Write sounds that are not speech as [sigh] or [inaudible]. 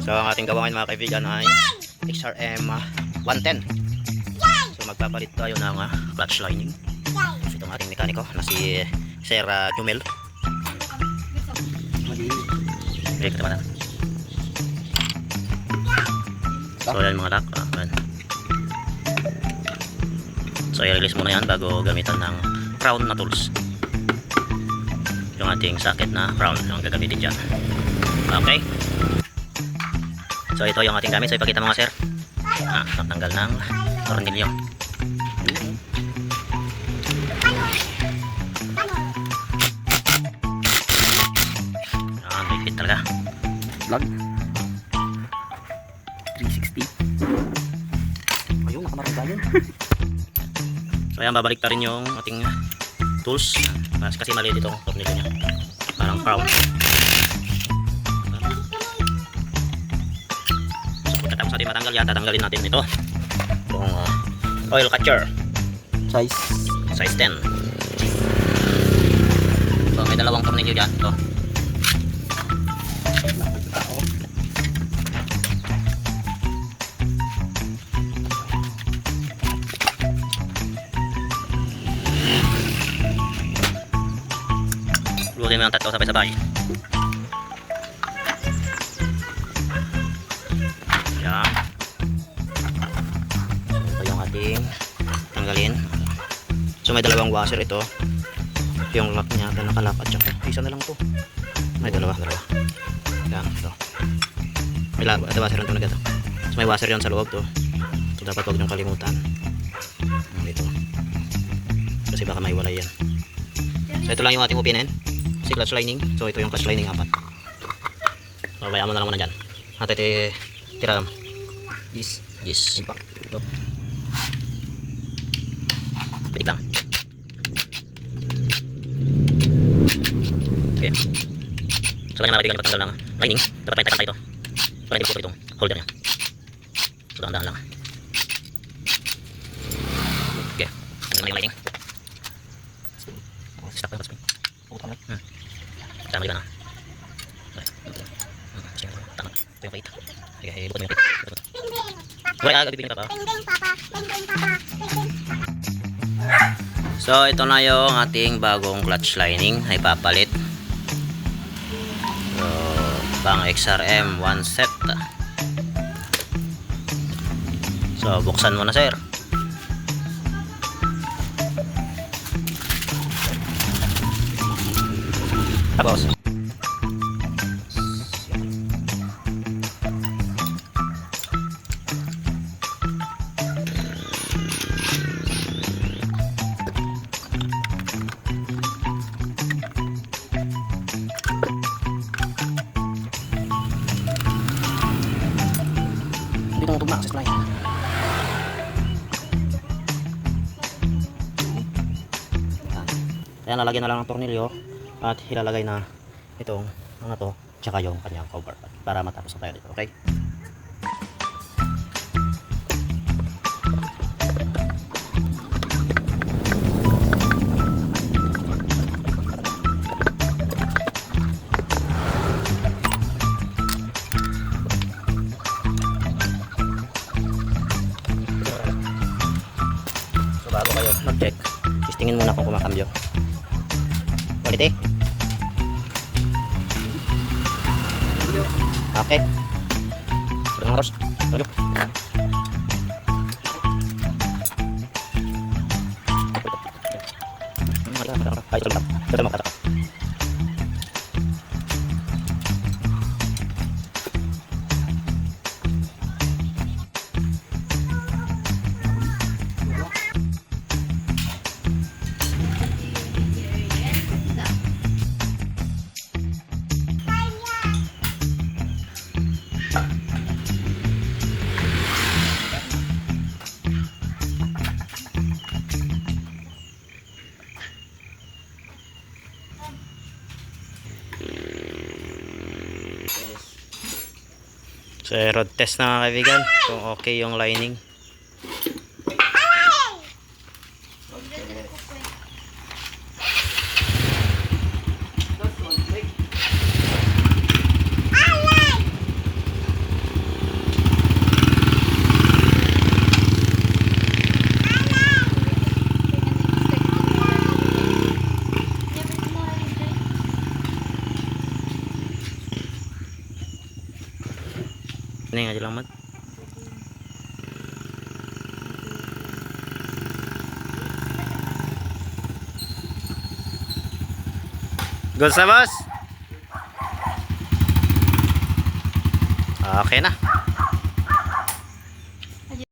So ang ating gawa ngayon mga kaibigan ay XRM ah, 110. So magpapalit tayo ng ah, clutch lining. So itong ating mekaniko na si Sir ah, Jumel. Ka naman. So yan mga lock. Yan. So i-release muna yan bago gamitan ng crown na tools. Ating socket na crown ang gagamitin dyan. Okay. So ito yung ating gamit. So ipakita mo nga sir. Ah, natanggal ng tornilyo. Ah, may fit talaga. Vlog. 360. Ayun, nakamarang tayo. [laughs] So ayan, babalik pa rin yung ating tools. Mas kasi mali dito ang tornilyo niya. Parang crown. So pagkatapos natin matanggal yan, tatanggalin natin ito. Itong uh, oil catcher. Size. size 10 so may dalawang tornilyo dyan ito lutin mo yung tatlo sabay-sabay yan ito yung ating tanggalin So may dalawang washer ito. Yung lock niya na nakalock at isa na lang to. May dalawa, dalawa. Yan, ito. May la- ito washer ito na ito. So may washer yan sa loob to. So dapat huwag niyong kalimutan. Dito. Kasi baka may walay yan. So ito lang yung ating upinin. Si clutch lining. So ito yung clutch lining apat. So bayaan mo na lang muna dyan. At ito tira This. Yes. Impact. Pitik lang. Okay. So kanya mga kaibigan patanggal ng lining. Dapat may takanta ito. Para hindi pupukol itong holder niya. So dahan-dahan lang. Okay. Na yung lining. Stop na yung spring. Puta na. Tama di ba na? Okay. Tama. Ito yung. Sige, eh, ah. So ito na yung ating bagong clutch lining ay papalit. So pang XRM one set. So buksan mo na sir. Tapos. Hindi ko tugma access line. Kaya nalagyan na lang ng tornilyo at ilalagay na itong mga to tsaka yung kanyang cover para matapos na tayo dito. Okay? Bago kayo mag-check, testingin muna kung kumakambyo. Quality. Okay. Oke. Terus. Lanjut. Ayo, kita mau. So, road test na mga kaibigan. Kung okay yung lining. Ini nga lang mat. Good sa boss. Okay na.